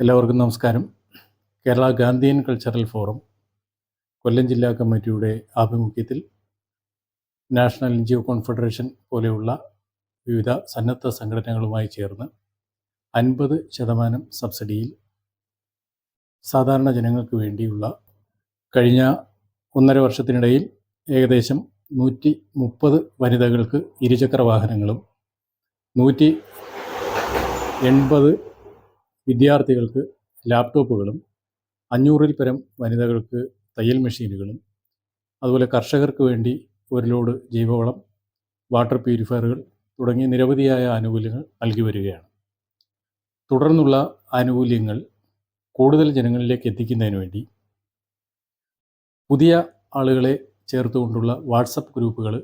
എല്ലാവർക്കും നമസ്കാരം. Kerala Gandhian cultural forum Kollam ജില്ലാ കമ്മിറ്റിയുടെ ആഭിമുഖ്യത്തിൽ national N G O confederation പോലെയുള്ള വിവിധ സന്നദ്ധ സംഘടനകളുമായി ചേർന്ന് അൻപത് ശതമാനം സബ്സിഡിയിൽ സാധാരണ ജനങ്ങൾക്ക് വേണ്ടിയുള്ള കഴിഞ്ഞ ഒന്നര വർഷത്തിനിടയിൽ ഏകദേശം നൂറ്റി മുപ്പത് വനിതകൾക്ക് ഇരുചക്ര വാഹനങ്ങളും നൂറ്റി എൺപത് വിദ്യാർത്ഥികൾക്ക് ലാപ്ടോപ്പുകളും അഞ്ഞൂറിൽ പരം വനിതകൾക്ക് തയ്യൽ മെഷീനുകളും അതുപോലെ കർഷകർക്ക് വേണ്ടി ഒരു ലോഡ് ജൈവവളം വാട്ടർ പ്യൂരിഫയറുകൾ തുടങ്ങിയ നിരവധിയായ ആനുകൂല്യങ്ങൾ നൽകി വരികയാണ്. തുടർന്നുള്ള ആനുകൂല്യങ്ങൾ കൂടുതൽ ജനങ്ങളിലേക്ക് എത്തിക്കുന്നതിന് വേണ്ടി പുതിയ ആളുകളെ ചേർത്തുകൊണ്ടുള്ള വാട്സപ്പ് ഗ്രൂപ്പുകൾ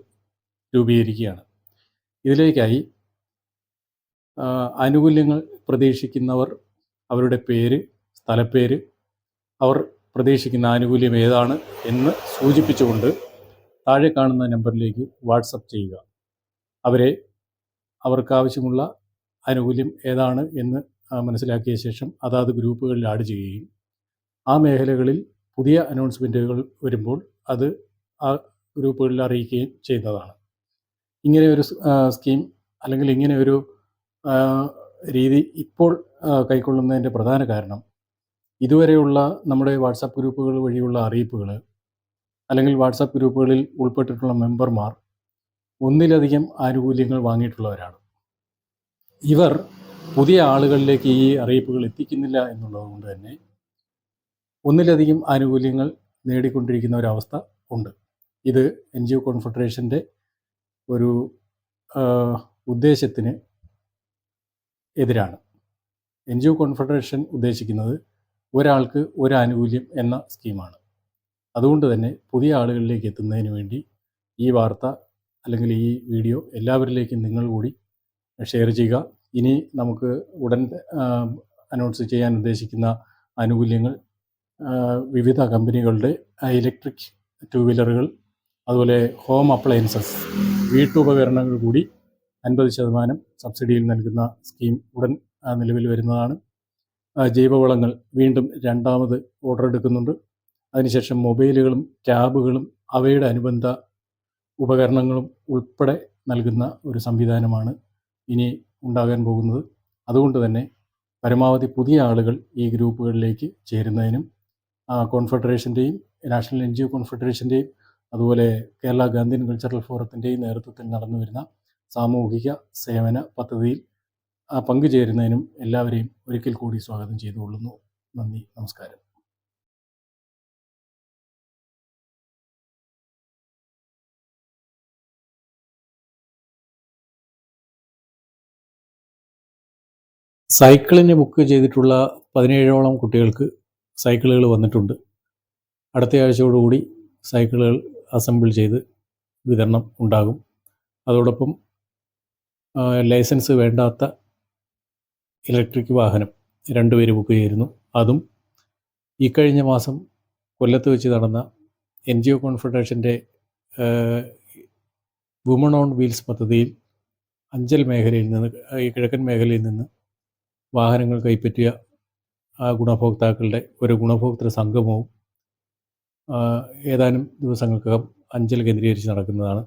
രൂപീകരിക്കുകയാണ്. ഇതിലേക്കായി ആനുകൂല്യങ്ങൾ പ്രതീക്ഷിക്കുന്നവർ അവരുടെ പേര് സ്ഥലപ്പേര് അവർ പ്രതീക്ഷിക്കുന്ന ആനുകൂല്യം ഏതാണ് എന്ന് സൂചിപ്പിച്ചുകൊണ്ട് താഴെ കാണുന്ന നമ്പറിലേക്ക് വാട്സപ്പ് ചെയ്യുക. അവരെ അവർക്ക് ആവശ്യമുള്ള ആനുകൂല്യം ഏതാണ് എന്ന് മനസ്സിലാക്കിയ ശേഷം അതാത് ഗ്രൂപ്പുകളിൽ ആഡ് ചെയ്യുകയും ആ മേഖലകളിൽ പുതിയ അനൗൺസ്മെന്റുകൾ വരുമ്പോൾ അത് ആ ഗ്രൂപ്പുകളിൽ അറിയിക്കുകയും ചെയ്യുന്നതാണ് ഇങ്ങനെ ഒരു സ്കീം അല്ലെങ്കിൽ ഇങ്ങനെ ഒരു രീതി ഇപ്പോൾ കൈക്കൊള്ളുന്നതിന്റെ പ്രധാന കാരണം ഇതുവരെയുള്ള നമ്മുടെ വാട്സാപ്പ് ഗ്രൂപ്പുകൾ വഴിയുള്ള അറിയിപ്പുകൾ അല്ലെങ്കിൽ വാട്സാപ്പ് ഗ്രൂപ്പുകളിൽ ഉൾപ്പെട്ടിട്ടുള്ള മെമ്പർമാർ ഒന്നിലധികം ആനുകൂല്യങ്ങൾ വാങ്ങിയിട്ടുള്ളവരാണ്. ഇവർ പുതിയ ആളുകളിലേക്ക് ഈ അറിയിപ്പുകൾ എത്തിക്കുന്നില്ല എന്നുള്ളതുകൊണ്ട് തന്നെ ഒന്നിലധികം ആനുകൂല്യങ്ങൾ നേടിക്കൊണ്ടിരിക്കുന്ന ഒരവസ്ഥ ഉണ്ട്. ഇത് എൻ ജി ഒ കോൺഫെഡറേഷന്റെ ഒരു ഉദ്ദേശത്തിന് എതിരാണ്. എൻ ജി ഒ കോൺഫെഡറേഷൻ ഉദ്ദേശിക്കുന്നത് ഒരാൾക്ക് ഒരു ആനുകൂല്യം എന്ന സ്കീമാണ്. അതുകൊണ്ട് തന്നെ പുതിയ ആളുകളിലേക്ക് എത്തുന്നതിന് വേണ്ടി ഈ വാർത്ത അല്ലെങ്കിൽ ഈ വീഡിയോ എല്ലാവരിലേക്കും നിങ്ങൾ കൂടി ഷെയർ ചെയ്യുക. ഇനി നമുക്ക് ഉടൻ അനൗൺസ് ചെയ്യാൻ ഉദ്ദേശിക്കുന്ന ആനുകൂല്യങ്ങൾ വിവിധ കമ്പനികളുടെ ഇലക്ട്രിക് ടു വീലറുകൾ അതുപോലെ ഹോം അപ്ലയൻസസ് വീട്ടുപകരണങ്ങൾ കൂടി അൻപത് ശതമാനം സബ്സിഡിയിൽ നൽകുന്ന സ്കീം ഉടൻ നിലവിൽ വരുന്നതാണ്. ജൈവവളങ്ങൾ വീണ്ടും രണ്ടാമത് ഓർഡർ എടുക്കുന്നുണ്ട്. അതിനുശേഷം മൊബൈലുകളും ടാബുകളും അവയുടെ അനുബന്ധ ഉപകരണങ്ങളും ഉൾപ്പെടെ നൽകുന്ന ഒരു സംവിധാനമാണ് ഇനി ഉണ്ടാകാൻ പോകുന്നത്. അതുകൊണ്ട് തന്നെ പരമാവധി പുതിയ ആളുകൾ ഈ ഗ്രൂപ്പുകളിലേക്ക് ചേരുന്നതിനും കോൺഫെഡറേഷന്റെയും നാഷണൽ എൻ ജി ഒ കോൺഫെഡറേഷന്റെയും അതുപോലെ കേരള ഗാന്ധിയൻ കൾച്ചറൽ ഫോറത്തിന്റെയും നേതൃത്വത്തിൽ നടന്നു വരുന്ന സാമൂഹിക സേവന പദ്ധതിയിൽ പങ്കുചേരുന്നതിനും എല്ലാവരെയും ഒരിക്കൽ കൂടി സ്വാഗതം ചെയ്തുകൊള്ളുന്നു. നന്ദി നമസ്കാരം. സൈക്കിളിന് ബുക്ക് ചെയ്തിട്ടുള്ള പതിനേഴോളം കുട്ടികൾക്ക് സൈക്കിളുകൾ വന്നിട്ടുണ്ട്. അടുത്ത ആഴ്ചയോടുകൂടി സൈക്കിളുകൾ അസംബിൾ ചെയ്ത് വിതരണം ഉണ്ടാകും. അതോടൊപ്പം ലൈസൻസ് വേണ്ടാത്ത ഇലക്ട്രിക് വാഹനം രണ്ടുപേര് ബുക്ക് ചെയ്തിരുന്നു. അതും ഇക്കഴിഞ്ഞ മാസം കൊല്ലത്ത് വെച്ച് നടന്ന എൻ ജി ഒ കോൺഫെഡറേഷന്റെ വുമൺ ഓൺ വീൽസ് പദ്ധതിയിൽ അഞ്ചൽ മേഖലയിൽ നിന്ന് ഈ കിഴക്കൻ മേഖലയിൽ നിന്ന് വാഹനങ്ങൾ കൈപ്പറ്റിയ ആ ഗുണഭോക്താക്കളുടെ ഒരു ഗുണഭോക്തൃ സംഗമവും ഏതാനും ദിവസങ്ങൾക്കകം അഞ്ചൽ കേന്ദ്രീകരിച്ച് നടക്കുന്നതാണ്.